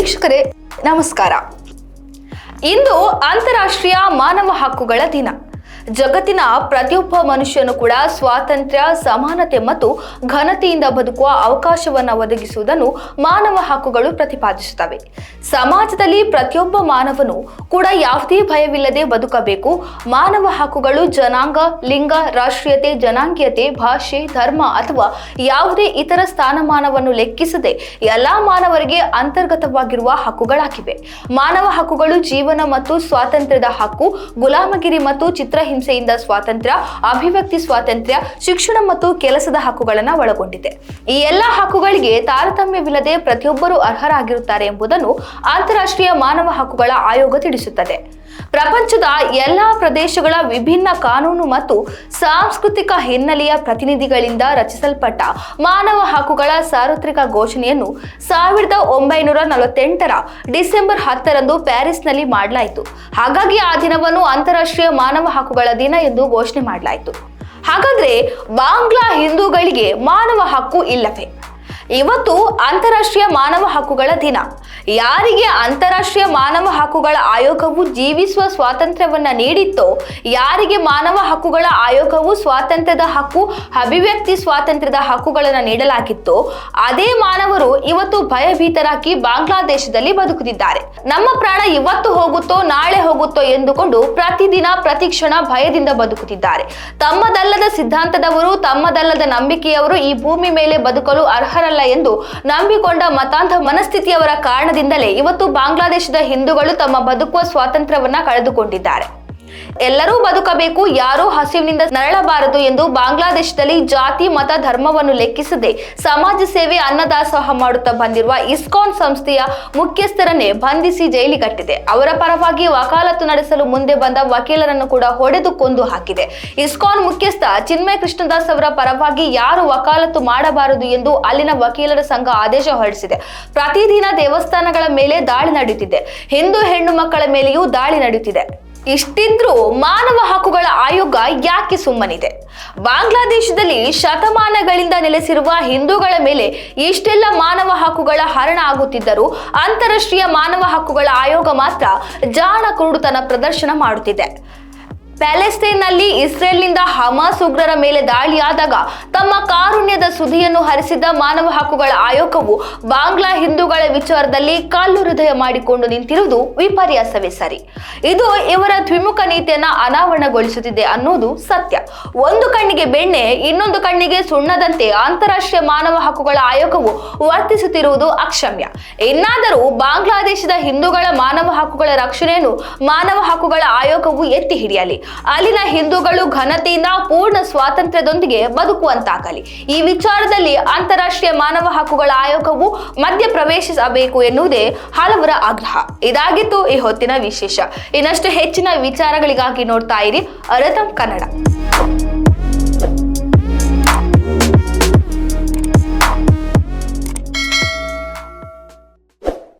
ವೀಕ್ಷಕರೇ ನಮಸ್ಕಾರ. ಇಂದು ಅಂತಾರಾಷ್ಟ್ರೀಯ ಮಾನವ ಹಕ್ಕುಗಳ ದಿನ. ಜಗತ್ತಿನ ಪ್ರತಿಯೊಬ್ಬ ಮನುಷ್ಯನು ಕೂಡ ಸ್ವಾತಂತ್ರ್ಯ, ಸಮಾನತೆ ಮತ್ತು ಘನತೆಯಿಂದ ಬದುಕುವ ಅವಕಾಶವನ್ನು ಒದಗಿಸುವುದನ್ನು ಮಾನವ ಹಕ್ಕುಗಳು ಪ್ರತಿಪಾದಿಸುತ್ತವೆ. ಸಮಾಜದಲ್ಲಿ ಪ್ರತಿಯೊಬ್ಬ ಮಾನವನು ಕೂಡ ಯಾವುದೇ ಭಯವಿಲ್ಲದೆ ಬದುಕಬೇಕು. ಮಾನವ ಹಕ್ಕುಗಳು ಜನಾಂಗ, ಲಿಂಗ, ರಾಷ್ಟ್ರೀಯತೆ, ಜನಾಂಗೀಯತೆ, ಭಾಷೆ, ಧರ್ಮ ಅಥವಾ ಯಾವುದೇ ಇತರ ಸ್ಥಾನಮಾನವನ್ನು ಲೆಕ್ಕಿಸದೆ ಎಲ್ಲಾ ಮಾನವರಿಗೆ ಅಂತರ್ಗತವಾಗಿರುವ ಹಕ್ಕುಗಳಾಗಿವೆ. ಮಾನವ ಹಕ್ಕುಗಳು ಜೀವನ ಮತ್ತು ಸ್ವಾತಂತ್ರ್ಯದ ಹಕ್ಕು, ಗುಲಾಮಗಿರಿ ಮತ್ತು ಚಿತ್ರಹಿಂಸೆಯಿಂದ ಸ್ವಾತಂತ್ರ್ಯ, ಅಭಿವ್ಯಕ್ತಿ ಸ್ವಾತಂತ್ರ್ಯ, ಶಿಕ್ಷಣ ಮತ್ತು ಕೆಲಸದ ಹಕ್ಕುಗಳನ್ನು ಒಳಗೊಂಡಿದೆ. ಈ ಎಲ್ಲಾ ಹಕ್ಕುಗಳಿಗೆ ತಾರತಮ್ಯವಿಲ್ಲದೆ ಪ್ರತಿಯೊಬ್ಬರೂ ಅರ್ಹರಾಗಿರುತ್ತಾರೆ ಎಂಬುದನ್ನು ಅಂತಾರಾಷ್ಟ್ರೀಯ ಮಾನವ ಹಕ್ಕುಗಳ ಆಯೋಗ ತಿಳಿಸುತ್ತದೆ. ಪ್ರಪಂಚದ ಎಲ್ಲಾ ಪ್ರದೇಶಗಳ ವಿಭಿನ್ನ ಕಾನೂನು ಮತ್ತು ಸಾಂಸ್ಕೃತಿಕ ಹಿನ್ನೆಲೆಯ ಪ್ರತಿನಿಧಿಗಳಿಂದ ರಚಿಸಲ್ಪಟ್ಟ ಮಾನವ ಹಕ್ಕುಗಳ ಸಾರ್ವತ್ರಿಕ ಘೋಷಣೆಯನ್ನು ಸಾವಿರದ ಒಂಬೈನೂರ ನಲವತ್ತೆಂಟರ ಡಿಸೆಂಬರ್ ಹತ್ತರಂದು ಪ್ಯಾರಿಸ್ನಲ್ಲಿ ಮಾಡಲಾಯಿತು. ಹಾಗಾಗಿ ಆ ದಿನವನ್ನು ಅಂತಾರಾಷ್ಟ್ರೀಯ ಮಾನವ ಹಕ್ಕುಗಳ ದಿನ ಎಂದು ಘೋಷಣೆ ಮಾಡಲಾಯಿತು. ಹಾಗಾದ್ರೆ ಬಾಂಗ್ಲಾ ಹಿಂದೂಗಳಿಗೆ ಮಾನವ ಹಕ್ಕು ಇಲ್ಲವೇ? ಇವತ್ತು ಅಂತಾರಾಷ್ಟ್ರೀಯ ಮಾನವ ಹಕ್ಕುಗಳ ದಿನ. ಯಾರಿಗೆ ಅಂತಾರಾಷ್ಟ್ರೀಯ ಮಾನವ ಹಕ್ಕುಗಳ ಆಯೋಗವು ಜೀವಿಸುವ ಸ್ವಾತಂತ್ರ್ಯವನ್ನ ನೀಡಿತ್ತೋ, ಯಾರಿಗೆ ಮಾನವ ಹಕ್ಕುಗಳ ಆಯೋಗವು ಸ್ವಾತಂತ್ರ್ಯದ ಹಕ್ಕು, ಅಭಿವ್ಯಕ್ತಿ ಸ್ವಾತಂತ್ರ್ಯದ ಹಕ್ಕುಗಳನ್ನು ನೀಡಲಾಗಿತ್ತೋ, ಅದೇ ಮಾನವರು ಇವತ್ತು ಭಯಭೀತರಾಗಿ ಬಾಂಗ್ಲಾದೇಶದಲ್ಲಿ ಬದುಕುತ್ತಿದ್ದಾರೆ. ನಮ್ಮ ಪ್ರಾಣ ಇವತ್ತು ಹೋಗುತ್ತೋ, ನಾಳೆ ಹೋಗುತ್ತೋ ಎಂದುಕೊಂಡು ಪ್ರತಿದಿನ ಪ್ರತಿ ಕ್ಷಣ ಭಯದಿಂದ ಬದುಕುತ್ತಿದ್ದಾರೆ. ತಮ್ಮದಲ್ಲದ ಸಿದ್ಧಾಂತದವರು, ತಮ್ಮದಲ್ಲದ ನಂಬಿಕೆಯವರು ಈ ಭೂಮಿ ಮೇಲೆ ಬದುಕಲು ಅರ್ಹರಲ್ಲ ಎಂದು ನಂಬಿಕೊಂಡ ಮತಾಂಧ ಮನಸ್ಥಿತಿಯವರ ಕಾರಣದಿಂದಲೇ ಇವತ್ತು ಬಾಂಗ್ಲಾದೇಶದ ಹಿಂದೂಗಳು ತಮ್ಮ ಬದುಕುವ ಸ್ವಾತಂತ್ರ್ಯವನ್ನ ಕಳೆದುಕೊಂಡಿದ್ದಾರೆ. ಎಲ್ಲರೂ ಬದುಕಬೇಕು, ಯಾರೂ ಹಸಿವಿನಿಂದ ನರಳಬಾರದು ಎಂದು ಬಾಂಗ್ಲಾದೇಶದಲ್ಲಿ ಜಾತಿ, ಮತ, ಧರ್ಮವನ್ನು ಲೆಕ್ಕಿಸದೆ ಸಮಾಜ ಸೇವೆ ಅನ್ನದಾಸೋಹ ಮಾಡುತ್ತಾ ಬಂದಿರುವ ಇಸ್ಕಾನ್ ಸಂಸ್ಥೆಯ ಮುಖ್ಯಸ್ಥರನ್ನೇ ಬಂಧಿಸಿ ಜೈಲಿಗಟ್ಟಿದೆ. ಅವರ ಪರವಾಗಿ ವಕಾಲತ್ತು ನಡೆಸಲು ಮುಂದೆ ಬಂದ ವಕೀಲರನ್ನು ಕೂಡ ಹೊಡೆದು ಕೊಂದು ಹಾಕಿದೆ. ಇಸ್ಕಾನ್ ಮುಖ್ಯಸ್ಥ ಚಿನ್ಮಯ ಕೃಷ್ಣದಾಸ್ ಅವರ ಪರವಾಗಿ ಯಾರು ವಕಾಲತ್ತು ಮಾಡಬಾರದು ಎಂದು ಅಲ್ಲಿನ ವಕೀಲರ ಸಂಘ ಆದೇಶ ಹೊರಡಿಸಿದೆ. ಪ್ರತಿದಿನ ದೇವಸ್ಥಾನಗಳ ಮೇಲೆ ದಾಳಿ ನಡೆಯುತ್ತಿದೆ. ಹಿಂದೂ ಹೆಣ್ಣು ಮಕ್ಕಳ ಮೇಲೆಯೂ ದಾಳಿ ನಡೆಯುತ್ತಿದೆ. ಇಷ್ಟಿದ್ರೂ ಮಾನವ ಹಕ್ಕುಗಳ ಆಯೋಗ ಯಾಕೆ ಸುಮ್ಮನಿದೆ? ಬಾಂಗ್ಲಾದೇಶದಲ್ಲಿ ಶತಮಾನಗಳಿಂದ ನೆಲೆಸಿರುವ ಹಿಂದೂಗಳ ಮೇಲೆ ಇಷ್ಟೆಲ್ಲ ಮಾನವ ಹಕ್ಕುಗಳ ಹರಣ ಆಗುತ್ತಿದ್ದರೂ ಅಂತಾರಾಷ್ಟ್ರೀಯ ಮಾನವ ಹಕ್ಕುಗಳ ಆಯೋಗ ಮಾತ್ರ ಜಾಣ ಕುರುಡುತನ ಪ್ರದರ್ಶನ ಮಾಡುತ್ತಿದೆ. ಪ್ಯಾಲೆಸ್ತೈನ್ನಲ್ಲಿ ಇಸ್ರೇಲ್ನಿಂದ ಹಮಾಸ್ ಉಗ್ರರ ಮೇಲೆ ದಾಳಿಯಾದಾಗ ತಮ್ಮ ಕಾರುಣ್ಯದ ಸುದಿಯನ್ನು ಹರಿಸಿದ್ದ ಮಾನವ ಹಕ್ಕುಗಳ ಆಯೋಗವು ಬಾಂಗ್ಲಾ ಹಿಂದೂಗಳ ವಿಚಾರದಲ್ಲಿ ಕಾಲು ಹೃದಯ ಮಾಡಿಕೊಂಡು ನಿಂತಿರುವುದು ವಿಪರ್ಯಾಸವೇ ಸರಿ. ಇದು ಇವರ ದ್ವಿಮುಖ ನೀತಿಯನ್ನ ಅನಾವರಣಗೊಳಿಸುತ್ತಿದೆ ಅನ್ನೋದು ಸತ್ಯ. ಒಂದು ಕಣ್ಣಿಗೆ ಬೆಣ್ಣೆ, ಇನ್ನೊಂದು ಕಣ್ಣಿಗೆ ಸುಣ್ಣದಂತೆ ಅಂತಾರಾಷ್ಟ್ರೀಯ ಮಾನವ ಹಕ್ಕುಗಳ ಆಯೋಗವು ವರ್ತಿಸುತ್ತಿರುವುದು ಅಕ್ಷಮ್ಯ. ಇನ್ನಾದರೂ ಬಾಂಗ್ಲಾದೇಶದ ಹಿಂದೂಗಳ ಮಾನವ ಹಕ್ಕುಗಳ ರಕ್ಷಣೆಯನ್ನು ಮಾನವ ಹಕ್ಕುಗಳ ಆಯೋಗವು ಎತ್ತಿ ಹಿಡಿಯಲಿ. ಅಲ್ಲಿನ ಹಿಂದೂಗಳು ಘನತೆಯಿಂದ ಪೂರ್ಣ ಸ್ವಾತಂತ್ರ್ಯದೊಂದಿಗೆ ಬದುಕುವಂತಾಗಲಿ. ಈ ವಿಚಾರದಲ್ಲಿ ಅಂತಾರಾಷ್ಟ್ರೀಯ ಮಾನವ ಹಕ್ಕುಗಳ ಆಯೋಗವು ಮಧ್ಯ ಪ್ರವೇಶಿಸಬೇಕು ಎನ್ನುವುದೇ ಹಲವರ ಆಗ್ರಹ. ಇದಾಗಿತ್ತು ಈ ಹೊತ್ತಿನ ವಿಶೇಷ. ಇನ್ನಷ್ಟು ಹೆಚ್ಚಿನ ವಿಚಾರಗಳಿಗಾಗಿ ನೋಡ್ತಾ ಇರಿ ಅರತಂ ಕನ್ನಡ.